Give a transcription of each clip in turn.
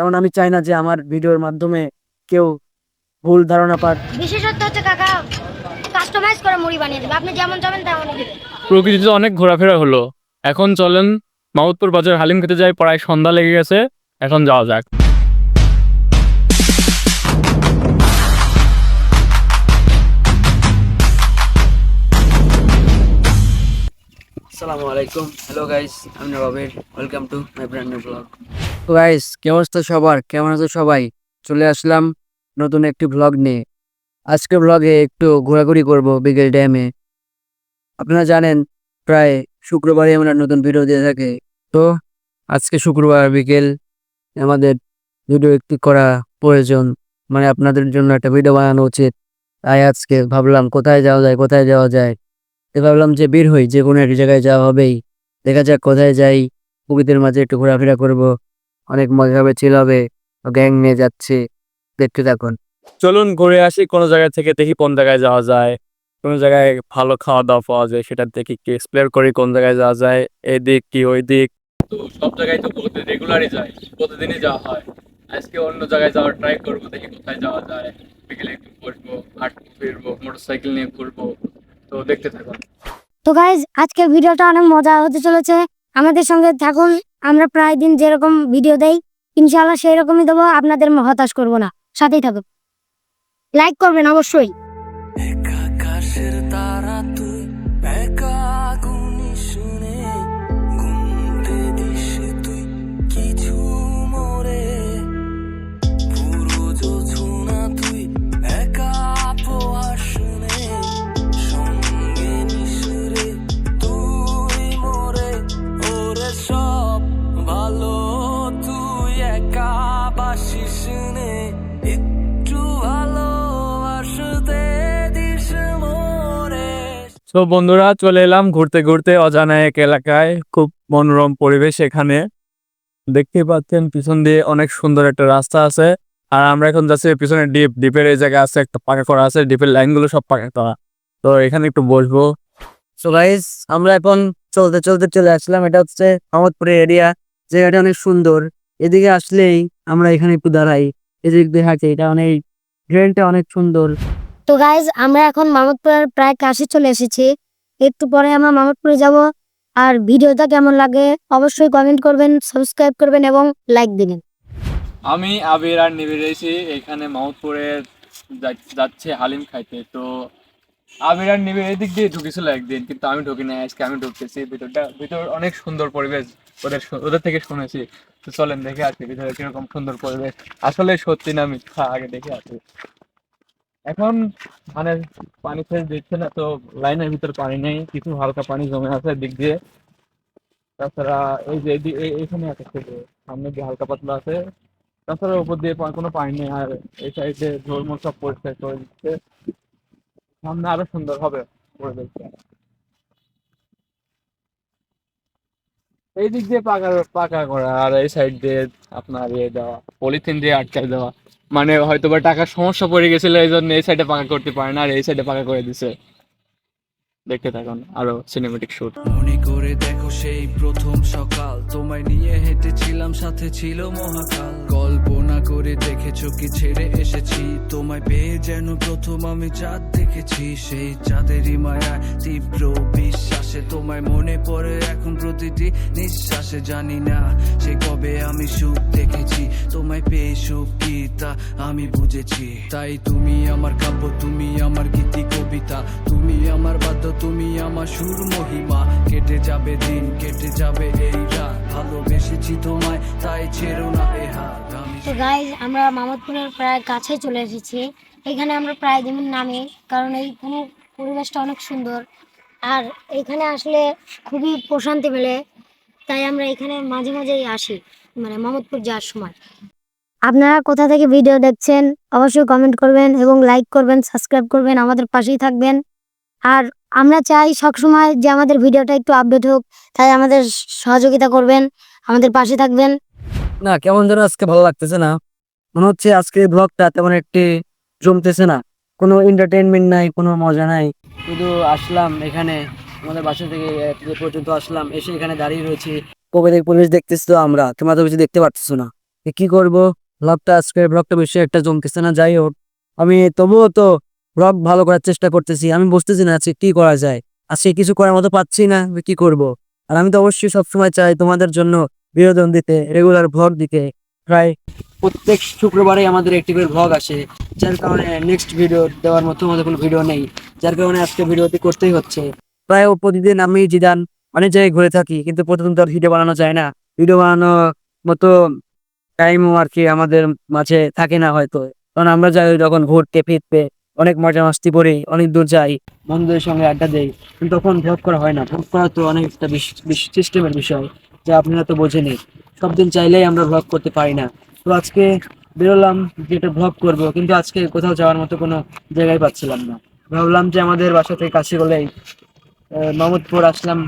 কারণ আমি চাই না যে আমার ভিডিওর মাধ্যমে কেউ ভুল ধারণা পাক। বিশেষত্ব হচ্ছে কাকা কাস্টমাইজ করে মুড়ি বানিয়ে দেবে। আপনি যেমন যাবেন তেমনই দেবে প্রকৃতিতে অনেক ঘোরাফেরা হলো। এখন চলেন মাউতপুর বাজার হালিম খেতে যাই প্রায় সন্ধ্যা লেগে গেছে। এখন যাওয়া যাক। আসসালামু আলাইকুম। হ্যালো গাইস আমি নবাবের। Welcome to my brand new blog তো গাইস কেমন আছো সবার? কেমন আছো সবাই? চলে আসলাম নতুন একটি ব্লগ নিয়ে। আজকে ব্লগে একটু ঘোরাঘুরি করব বিকেল ড্যামে আপনারা জানেন, প্রায় শুক্রবারে আমরা নতুন ভিডিও দিয়ে থাকি। তো আজকে শুক্রবার বিকেল, আমাদের ভিডিও একটু করা প্রয়োজন। মানে আপনাদের জন্য একটা ভিডিও বানানো উচিত। তাই আজকে ভাবলাম, কোথায় যাওয়া যায়, কোথায় যাওয়া যায়? তো ভাবলাম যে বের হই, যে কোনো একটা জায়গায় যাওয়া হবেই। দেখা যাক কোথায় যাই। প্রকৃতির মাঝে একটু ঘোরাফেরা করব। অনেক মজা হবে চিল হবে গ্যাং নিয়ে যাচ্ছে। দেখতে থাকুন। চলুন ঘুরে আসি কোনো জায়গা থেকে দেখি কোন জায়গায় যাওয়া যায়। কোন জায়গায় ভালো খাওয়া দাওয়া পাওয়া যায় সেটা দেখি কি এক্সপ্লোর করি কোন জায়গায় যাওয়া যায় এই দিক কি ওই দিক তো সব জায়গায় তো রেগুলারই যাই প্রতিদিনই যাওয়া হয়। আজকে অন্য জায়গায় যাওয়ার ট্রাই করব দেখি কোথায় যাওয়া যায়। বিকেলে একটু বসবো হাঁটবো ফিরবো মোটরসাইকেল নিয়ে ঘুরবো। তো দেখতে থাকুন। তো গাইজ আজকের ভিডিওটা অনেক মজা হতে চলেছে। আমাদের সঙ্গে থাকুন, আমরা প্রায় দিন যেরকম ভিডিও দেই ইনশাল্লাহ সেই রকমই দেবো, আপনাদের হতাশ করব না। সাথেই থাকুন। লাইক করবেন অবশ্যই। তো বন্ধুরা, চলে এলাম ঘুরতে ঘুরতে অজানা এক এলাকায়। খুব মনোরম পরিবেশ এখানে। দেখতে পাচ্ছেন, পিছন দিয়ে অনেক সুন্দর একটা রাস্তা আছে। আর আমরা এখন যাচ্ছি পিছনে ডিপ। ডিপের এই জায়গায় আছে একটা পাকা করা আছে, ডিপের লাইনগুলো সব পাকা করা। তো, এখানে একটু বসবো। সো গাইস আমরা এখন চলতে চলতে চলে আসলাম। এটা হচ্ছে মোহাম্মদপুরের এরিয়া জায়গাটা অনেক সুন্দর। এদিকে আসলেই আমরা এখানে একটু দাঁড়াই। এদিক দিয়ে হাঁটি। এটা অনেক ড্রেনটা অনেক সুন্দর। তো গাইজ আমরা এখন মামুদপুরের প্রায় কাছে চলে এসেছি। একটু পরে আমরা মামুদপুরে যাব। আর ভিডিওটা কেমন লাগে অবশ্যই কমেন্ট করবেন সাবস্ক্রাইব করবেন এবং লাইক দিবেন। আমি আবির আর নিবির এসেছি এখানে মাউতপুরে যাচ্ছে হালিম খাইতে। তো আবির আর নিবির এদিক দিয়ে ঢুকেছিল একদিন, কিন্তু আমি ঢুকি না আজকে আমি ঢুকতেছি। ভিতরটা ভিতর অনেক সুন্দর পরিবেশ, ওদের ওদের থেকে শুনেছি। তো চলেন দেখে আসি ভিতরে কীরকম সুন্দর পরিবেশ। আসলে সত্যি না মিথ্যা, আগে দেখে আসি। এখন মানে পানি ফেস দিচ্ছে না, তো লাইনের ভিতর পানি নেই, কিছু হালকা পানি জমে আছে দিক দিয়ে। তাছাড়া এই যে এইখানে আছে সামনে দিয়ে হালকা পাতলা আছে, তাছাড়া উপর দিয়ে কোনো পানি নেই, আর এই সাইডে ঝোলমোল সব পরিষ্কার করে দিচ্ছে। সামনে আরও সুন্দর হবে পরিবেশটা এই দিক দিয়ে পাকা পাকা করা, আর এই সাইড দিয়ে আপনার ইয়ে দেওয়া, পলিথিন দিয়ে আটকায় দেওয়া। মানে হয়তো বা টাকার সমস্যা পড়ে গেছিল এই জন্য এই সাইডে পাকা করতে পারে না, আর এই সাইডে পাকা করে দিছে। দেখতে থাকুন, আরও সিনেমেটিক শুট মনে করে দেখো সেই প্রথম সকাল। তোমায় নিয়ে হেঁটেছিলাম, সাথে ছিল মহাকাল। কল্পনা করে দেখেছ কি ছেড়ে এসেছি? তোমায় পেয়ে যেন প্রথম আমি চাঁদ দেখেছি। সেই চাঁদেরই মায়ায় তীব্র বিশ্বাসে তোমায় মনে পড়ে এখন প্রতিটি নিঃশ্বাসে। জানি না সে কবে আমি সুখ দেখেছি। তোমায় পেয়ে সুখ কি তা আমি বুঝেছি। তাই তুমি আমার কাব্য, তুমি আমার গীতি, কবিতা, তুমি আমার বাদ্য, তুমি আমার সুর মহিমা। কেটে যাবে দিন, কেটে যাবে এই রাত। ভালোবেসেছি তোমায়, তাই ছেড়ো না এ হাত। তো গাইজ আমরা মামদপুরের প্রায় কাছে চলে এসেছি। এখানে আমরা প্রায় দিন নামি, কারণ এই কোনো পরিবেশটা অনেক সুন্দর। আর এখানে আসলে খুবই প্রশান্তি মেলে, তাই আমরা এখানে মাঝে মাঝেই আসি মানে মামদপুর যাওয়ার সময়। আপনারা কোথা থেকে ভিডিও দেখছেন, অবশ্যই কমেন্ট করবেন এবং লাইক করবেন সাবস্ক্রাইব করবেন, আমাদের পাশেই থাকবেন। আর আমরা চাই সবসময় যে আমাদের ভিডিওটা একটু আপডেট হোক, তাই আমাদের সহযোগিতা করবেন, আমাদের পাশে থাকবেন। না, কেমন যেন আজকে ভালো লাগতেছে না। মনে হচ্ছে আজকে ব্লগটা তেমন একটি জমতেছে না। কোনো এন্টারটেনমেন্ট নাই, কোনো মজা নাই। শুধু আসলাম এখানে, আমাদের বাসা থেকে পর্যন্ত আসলাম, এসে এখানে দাঁড়িয়ে রয়েছি। প্রকৃতিক পরিবেশ দেখতেছি তো আমরা, তোমরা তো কিছু দেখতে পারতেছো না। কি করব? ব্লগটা আজকে ব্লগটা বেশি একটা জমতেছে না, যাই হোক। আমি তবুও তো ব্লগ ভালো করার চেষ্টা করতেছি, আমি বুঝতেছি না আজকে কি করা যায়। আজকে কিছু করার মতো পাচ্ছি না কি করব? আর আমি তো অবশ্যই সবসময় চাই তোমাদের জন্য বিনোদন দিতে রেগুলার ভ্লগ দিতে। প্রায় প্রত্যেক শুক্রবারে আমাদের একটি করে ভ্লগ আসে, যার কারণে নেক্সট ভিডিও দেওয়ার মতো আমাদের কোনো ভিডিও নেই, যার কারণে আজকে ভিডিওটি করতেই হচ্ছে। প্রায় প্রতিদিন আমি, জিদান অনেক জায়গায় ঘুরে থাকি, কিন্তু প্রতিদিন তো ভিডিও বানানো যায় না। ভিডিও বানানোর মতো টাইমও আর কি আমাদের মাঝে থাকে না হয়তো। কারণ আমরা যাই যখন ঘুরতে, ফিরতে অনেক মজা মাস্তি করি, অনেক দূর যাই, বন্ধুদের সঙ্গে আড্ডা দেই, কিন্তু তখন ভ্লগ করা হয় না। ভ্লগ করা তো অনেকটা সিস্টেমের বিষয় যা আপনারা তো বোঝেনি সব দিন চাইলেই আমরা ভ্লগ করতে পারি না। তো আজকে বেরোলাম যে এটা ভ্লগ করব, কিন্তু আজকে কোথাও যাওয়ার মতো কোনো জায়গায় পাচ্ছিলাম না। ভাবলাম যে আমাদের বাসা থেকে কাছে বলেই মামুদপুর আসলাম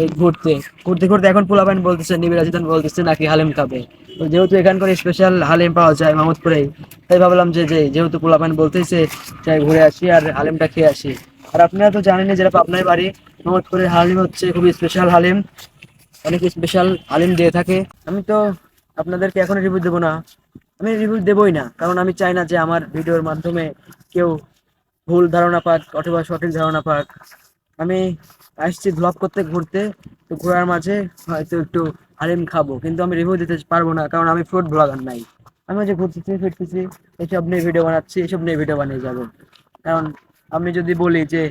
এই ঘুরতে। ঘুরতে ঘুরতে এখন পোলাপাইন বলতেছে নিবির আজিদান বলতেছে নাকি হালিম খাবে। যেহেতু এখানকার স্পেশাল হালিম পাওয়া যায় মামুদপুরেই, তাই ভাবলাম যে যে যেহেতু পোলাপাইন বলতেছে চাই ঘুরে আসি আর হালিমটা খেয়ে আসি। আর আপনারা তো জানেন যেটা পাবনার বাড়ি মামুদপুরের হালিম হচ্ছে খুবই স্পেশাল হালিম। অনেক স্পেশাল হালিম দিয়ে থাকে। আমি তো আপনাদেরকে এখন রিভিউ দেবো না। আমি রিভিউ দেবই না, কারণ আমি চাই না যে আমার ভিডিওর মাধ্যমে কেউ ভুল ধারণা পাক অথবা সঠিক ধারণা পাক। আমি আসছি ব্লগ করতে, ঘুরতে। তো ঘোরার মাঝে হয়তো একটু হালিম খাব, কিন্তু আমি রিভিউ দিতে পারব না, কারণ আমি ফুড ব্লগার নাই। আমি যে ঘুরতেছি, ফিরতেছি, এসব নিয়ে ভিডিও বানাচ্ছি, এসব নিয়ে ভিডিও বানিয়ে যাব। কারণ আমি যদি বলি যে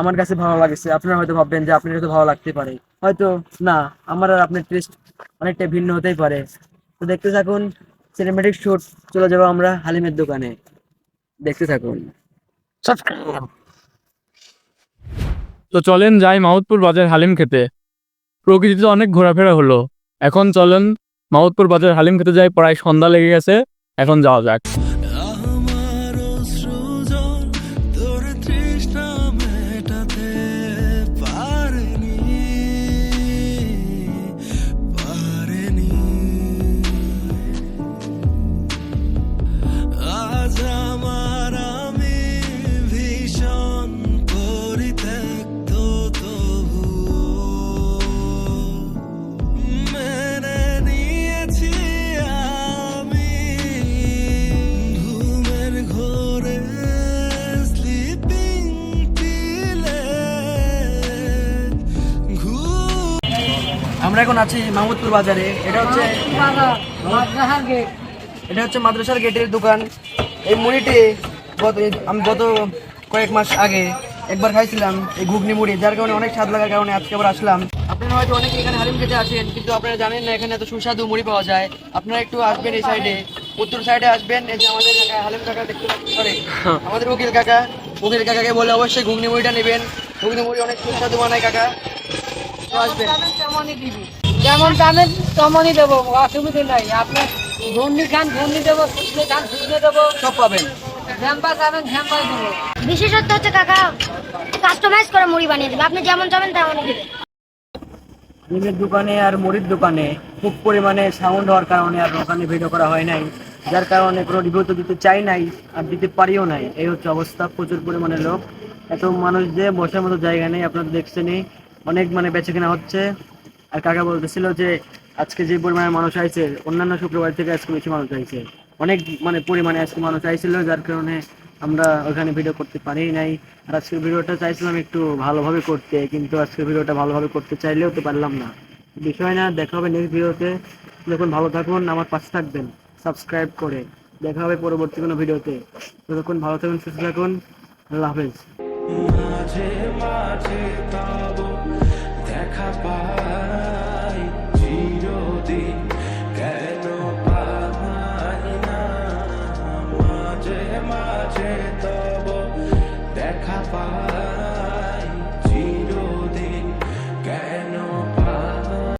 আমার কাছে ভালো লাগছে, আপনারা হয়তো ভাববেন যে আপনার হয়তো ভালো লাগতে পারে। হয়তো না, আমার আর আপনার টেস্ট অনেকটা ভিন্ন হতেই পারে। তো দেখতে থাকুন সিনেমেটিক শুট চলে যাব আমরা হালিমের দোকানে। দেখতে থাকুন। তো চলেন যাই মাউতপুর বাজার হালিম খেতে। প্রকৃতিতে অনেক ঘোরাফেরা হলো। এখন চলেন মাউতপুর বাজার হালিম খেতে যাই, প্রায় সন্ধ্যা লেগে গেছে। এখন যাওয়া যাক। আমরা এখন আছি মাহমুদপুর বাজারে। এটা হচ্ছে এটা হচ্ছে মাদ্রাসার গেটের দোকান। এই মুড়িটি গত আমি গত কয়েক মাস আগে একবার খাইছিলাম এই ঘুগনি মুড়ি যার কারণে অনেক স্বাদ লাগার কারণে আজকে আবার আসলাম। আপনারা হয়তো অনেকে এখানে হালিম খেতে আসেন কিন্তু আপনারা জানেন না এখানে এত সুস্বাদু মুড়ি পাওয়া যায়। আপনারা একটু আসবেন এই সাইডে উত্তর সাইডে আসবেন এই যে আমাদের কাকা হালিম কাকা দেখতে সরি আমাদের উকিল কাকা। উকিল কাকাকে বলে অবশ্যই ঘুগনি মুড়িটা নেবেন। ঘুগনি মুড়ি অনেক সুস্বাদু বানায় কাকা। তো আসবেন যেমন দামের তেমনই দেবো অসুবিধা নাই। আপনার ঘূর্ণি খান ঘূর্ণি দেবো শুকনো খান শুকনো দেবো। সব পাবেন। ঝ্যাম্পা খাবেন ঝ্যাম্পা দেবো। বিশেষত্ব হচ্ছে কাকা কাস্টমাইজ করে মুড়ি বানিয়ে দেবে। আপনি যেমন চাবেন তেমনই দেবে ডিমের দোকানে আর মুড়ির দোকানে খুব পরিমাণে সাউন্ড হওয়ার কারণে আর ওখানে ভিডিও করা হয় নাই। যার কারণে কোনো রিভিউ তো দিতে চাই নাই আর দিতে পারিও নাই। এই হচ্ছে অবস্থা প্রচুর পরিমাণে লোক। এত মানুষ যে বসার মতো জায়গা নেই আপনারা দেখছেনই। অনেক মানে বেচে কেনা হচ্ছে। আর কাকা বলতেছিল যে, আজকে যে পরিমাণে মানুষ আইছে, অন্যান্য শুক্রবার থেকে আজকে বেশি মানুষ আইছে। অনেক মানে পরিমাণে আজকে মানুষ আইছিল, যার কারণে আমরা ওখানে ভিডিও করতে পারি নাই। আর আজকের ভিডিওটা চাইছিলাম একটু ভালোভাবে করতে, কিন্তু আজকের ভিডিওটা ভালোভাবে করতে চাইলেও তো পারলাম না। বিষয় না, দেখা হবে নেক্সট ভিডিওতে যখন ভালো থাকুন, আমার পাশে থাকবেন। সাবস্ক্রাইব করে। দেখা হবে পরবর্তী কোনো ভিডিওতে। ততক্ষণ ভালো থাকুন, সুস্থ থাকুন। আল্লাহ হাফেজ। মাঝে মাঝে দেখা চির